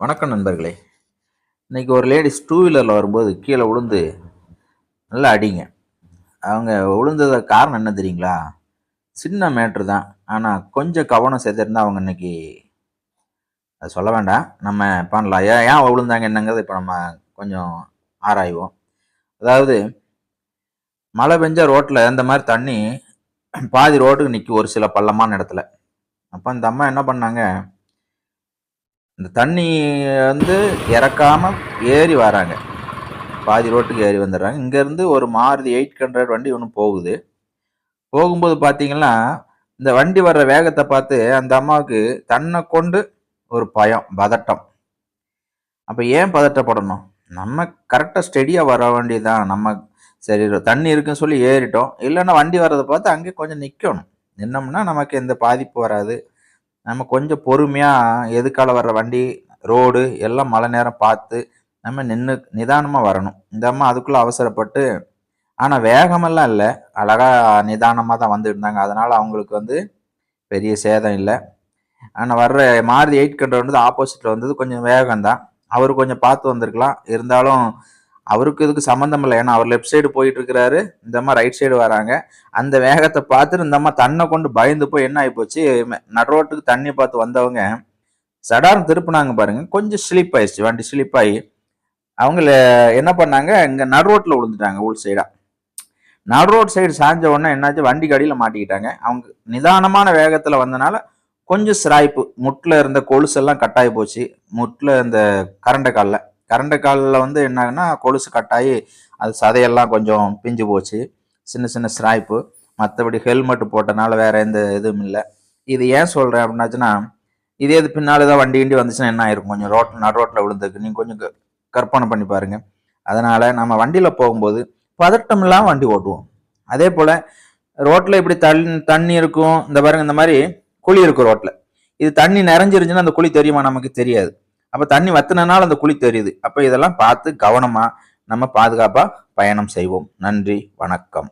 வணக்கம் நண்பர்களே. இன்னைக்கு ஒரு லேடிஸ் டூ வீலரில் வரும்போது கீழே விழுந்து நல்லா அடிங்க. அவங்க விழுந்தது காரணம் என்ன தெரியுங்களா? சின்ன மேட்ரு தான். ஆனால் கொஞ்சம் கவனம் சேர்த்துருந்தா அவங்க இன்னைக்கு அது சொல்ல வேண்டாம். நம்ம பண்ணலாம் ஏன் ஏன் விழுந்தாங்க என்னங்கிறது இப்போ நம்ம கொஞ்சம் ஆராய்வோம். அதாவது மழை பெஞ்ச ரோட்டில் இந்த மாதிரி தண்ணி பாதி ரோட்டுக்கு நிற்கும் ஒரு சில பள்ளமான இடத்துல. அப்போ இந்த அம்மா என்ன பண்ணாங்க? இந்த தண்ணி வந்து இறக்காமல் ஏறி வராங்க. பாதி ரோட்டுக்கு ஏறி வந்துடுறாங்க. இங்கேருந்து ஒரு மாறுதி எயிட் ஹண்ட்ரட் வண்டி ஒன்று போகுது. போகும்போது பார்த்தீங்கன்னா இந்த வண்டி வர்ற வேகத்தை பார்த்து அந்த அம்மாவுக்கு தன்னை கொண்டு ஒரு பயம் பதட்டம். அப்போ ஏன் பதட்டப்படணும்? நம்ம கரெக்டாக ஸ்டெடியாக வர வேண்டியதுதான். நம்ம சரி தண்ணி இருக்குன்னு சொல்லி ஏறிட்டோம். இல்லைன்னா வண்டி வர்றதை பார்த்து அங்கே கொஞ்சம் நிற்கணும் நின்னோம்னா நமக்கு எந்த பாதிப்பு வராது. நம்ம கொஞ்சம் பொறுமையாக எதுக்கால வர்ற வண்டி ரோடு எல்லாம் மழை நேரம் பார்த்து நம்ம நின்று நிதானமாக வரணும். இந்த அம்மா அதுக்குள்ளே அவசரப்பட்டு ஆனால் வேகமெல்லாம் இல்லை. அழகாக நிதானமாக தான் வந்துட்டு இருந்தாங்க அதனால் அவங்களுக்கு வந்து பெரிய சேதம் இல்லை. ஆனால் வர்ற மாருதி எயிட் ஹண்ட்ரட் வந்து ஆப்போசிட்டில் வந்தது கொஞ்சம் வேகம்தான். அவர் கொஞ்சம் பார்த்து வந்திருக்கலாம். இருந்தாலும் அவருக்கு இதுக்கு சம்மந்தம் இல்லை. ஏன்னா அவர் லெஃப்ட் சைடு போயிட்டு இருக்கிறாரு இந்த அம்மா ரைட் சைடு வராங்க. அந்த வேகத்தை பார்த்துட்டு இந்த அம்மா தன்னை கொண்டு பயந்து போய் என்ன ஆகிப்போச்சு நடுரோட்டுக்கு தண்ணி பார்த்து வந்தவங்க சடாரம் திருப்பினாங்க பாருங்க. கொஞ்சம் ஸ்லிப் ஆயிடுச்சு. வண்டி ஸ்லிப் ஆகி அவங்கள என்ன பண்ணாங்க? இங்கே நடுரோட்டில் விழுந்துட்டாங்க உள் சைடாக நடுரோட் சைடு சாஞ்ச உடனே என்னாச்சு? வண்டி கடியில் மாட்டிக்கிட்டாங்க. அவங்க நிதானமான வேகத்தில் வந்தனால கொஞ்சம் சிராய்ப்பு. முட்டில் இருந்த கொலுசெல்லாம் கட்டாயி போச்சு. முட்டில் இருந்த கரண்ட காலில். கரண்ட் காலில் வந்து என்னாங்கன்னா கொலுசு கட்டாயி அது சதையெல்லாம் கொஞ்சம் பிஞ்சு போச்சு. சின்ன சின்ன ஸ்ராய்ப்பு மற்றபடி ஹெல்மெட் போட்டனால வேற எந்த இதுவும் இல்லை. இது ஏன் சொல்கிறேன் அப்படின்னாச்சுன்னா இதே இது பின்னால் தான் வண்டி கிண்டி வந்துச்சுன்னா என்ன ஆயிருக்கும்? கொஞ்சம் ரோட்டில் நடு ரோட்டில் விழுந்துருக்கு. நீங்கள் கொஞ்சம் கற்பனை பண்ணி பாருங்கள் அதனால் நம்ம வண்டியில் போகும்போது பதட்டம் இல்லாமல் வண்டி ஓட்டுவோம். அதே போல் ரோட்டில் இப்படி தண்ணி தண்ணி இருக்கும். இந்த பாருங்க இந்த மாதிரி குழி இருக்கும் ரோட்டில். இது தண்ணி நிறைஞ்சிருந்துச்சுன்னா அந்த குழி தெரியுமா? நமக்கு தெரியாது. அப்போ தண்ணி வத்தினால அந்த குழி தெரியுது. அப்போ இதெல்லாம் பார்த்து கவனமாக நம்ம பாதுகாப்பாக பயணம் செய்வோம். நன்றி வணக்கம்.